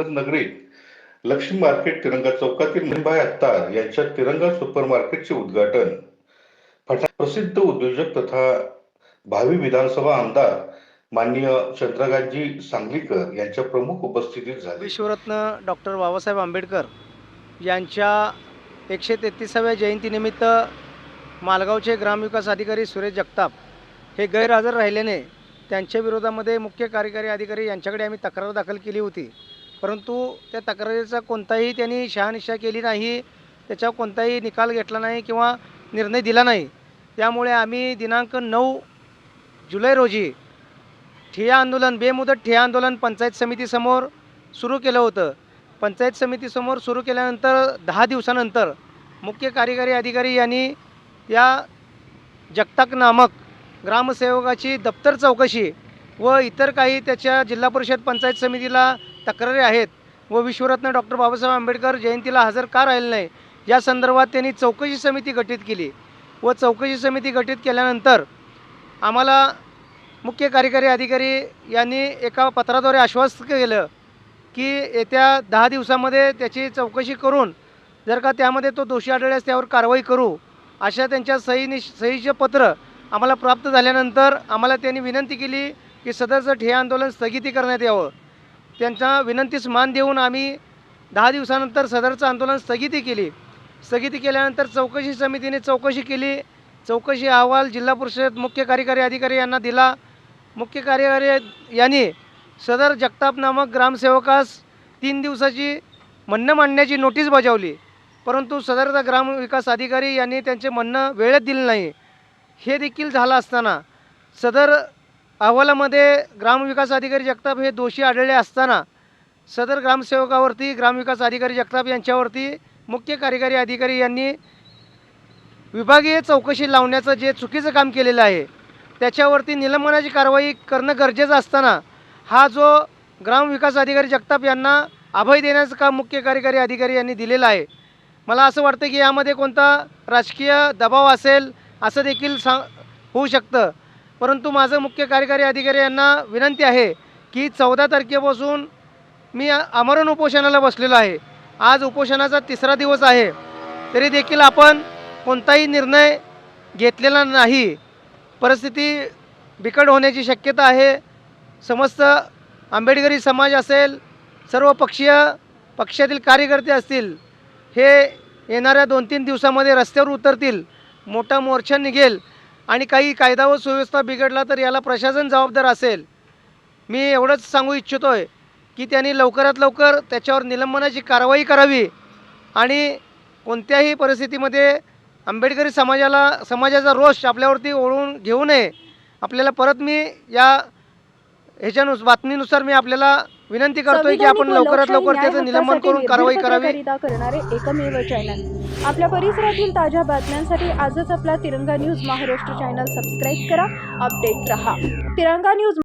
नगरीत लक्ष्मी मार्केट तिरंगा चौकातील महिबाई अत्तार यांच्या तिरंगा सुपर मार्केटचे उद्घाटन. फटा प्रसिद्ध उद्योजक तथा भावी विधानसभा आमदार माननीय चंद्रकांतजी सांगलीकर यांच्या प्रमुख उपस्थितीत झाले. विश्वरत्न डॉक्टर बाबासाहेब आंबेडकर यांच्या एकशे तेहतीसाव्या जयंतीनिमित्त मालगावचे ग्रामविकास अधिकारी सुरेश जगताप हे गैरहजर राहिल्याने त्यांच्या विरोधामध्ये मुख्य कार्यकारी अधिकारी यांच्याकडे आम्ही तक्रार दाखल केली होती. परंतु त्या तक्रारीचा कोणताही त्यांनी शहानिशा केली नाही त्याच्यावर कोणताही निकाल घेतला नाही किंवा निर्णय दिला नाही. त्यामुळे आम्ही दिनांक नऊ जुलै रोजी ठिय्या आंदोलन बेमुदत ठिय्या आंदोलन पंचायत समितीसमोर सुरू केलं होतं. पंचायत समितीसमोर सुरू केल्यानंतर दहा दिवसानंतर मुख्य कार्यकारी अधिकारी यांनी या जगताक नामक ग्रामसेवकाची दप्तर चौकशी व इतर काही त्याच्या जिल्हा परिषद पंचायत समितीला तक्रारी आहेत व विश्वरत्न डॉक्टर बाबासाहेब आंबेडकर जयंतीला हजर का राहिलं नाही? या संदर्भात त्यांनी चौकशी समिती गठीत केली व चौकशी समिती गठीत केल्यानंतर आम्हाला मुख्य कार्यकारी अधिकारी यांनी एका पत्राद्वारे आश्वस्त केलं की येत्या दहा दिवसामध्ये त्याची चौकशी करून जर का त्यामध्ये तो दोषी आढळल्यास त्यावर कारवाई करू अशा त्यांच्या सही सहीचे पत्र आम्हाला प्राप्त झाल्यानंतर आम्हाला त्यांनी विनंती केली की सदरचं ठे आंदोलन स्थगिती करण्यात यावं. त्यांच्या विनंतीस मान देऊन आम्ही दहा दिवसानंतर सदरचं आंदोलन स्थगिती केली. स्थगिती केल्यानंतर चौकशी समितीने चौकशी केली. चौकशी अहवाल जिल्हा परिषद मुख्य कार्यकारी अधिकारी यांना दिला. मुख्य कार्यकारी यांनी सदर जगताप नामक ग्रामसेवकास तीन दिवसाची म्हणणं मांडण्याची नोटीस बजावली. परंतु सदरचा ग्रामविकास अधिकारी यांनी त्यांचे म्हणणं वेळेत दिलं नाही. हे देखील झालं असताना सदर अहवालामध्ये ग्रामविकास अधिकारी जगताप हे दोषी आढळले असताना सदर ग्रामसेवकावरती ग्रामविकास अधिकारी जगताप यांच्यावरती मुख्य कार्यकारी अधिकारी यांनी विभागीय चौकशी लावण्याचं जे चुकीचं काम केलेलं आहे त्याच्यावरती निलंबनाची कारवाई करणं गरजेचं असताना हा जो ग्रामविकास अधिकारी जगताप यांना अभय देण्याचं काम मुख्य कार्यकारी अधिकारी यांनी दिलेलं आहे मला असं वाटतं की यामध्ये कोणता राजकीय दबाव असेल असं देखील सा होऊ शकतं. परंतु माझं मुख्य कार्यकारी अधिकारी यांना विनंती आहे की चौदा तारखेपासून मी आमरण उपोषणाला बसलेलो आहे. आज उपोषणाचा तिसरा दिवस आहे. तरी देखील आपण कोणताही निर्णय घेतलेला नाही. परिस्थिती बिकट होण्याची शक्यता आहे. समस्त आंबेडकरी समाज असेल सर्व पक्षीय पक्षातील कार्यकर्ते असतील हे येणाऱ्या दोन तीन दिवसामध्ये रस्त्यावर उतरतील मोठा मोर्चा निघेल. आणि काही कायदा व सुव्यवस्था बिघडला तर याला प्रशासन जबाबदार असेल. मी एवढंच सांगू इच्छितो आहे की त्यांनी लवकरात लवकर त्याच्यावर निलंबनाची कारवाई करावी आणि कोणत्याही परिस्थितीमध्ये आंबेडकरी समाजाला समाजाचा रोष आपल्यावरती ओढून घेऊ नये. आपल्याला परत मी या ह्याच्यानुस बातमीनुसार मी आपल्याला विनंती करतोय की आपण लवकरात लवकर त्याचं निलंबन करून कारवाई करावी. करणारे एकमेव चॅनल आपल्या परिसरातील ताज्या बातम्यांसाठी आजच आपला Tiranga news Maharashtra channel subscribe करा अपडेट रहा. तिरंगा न्यूज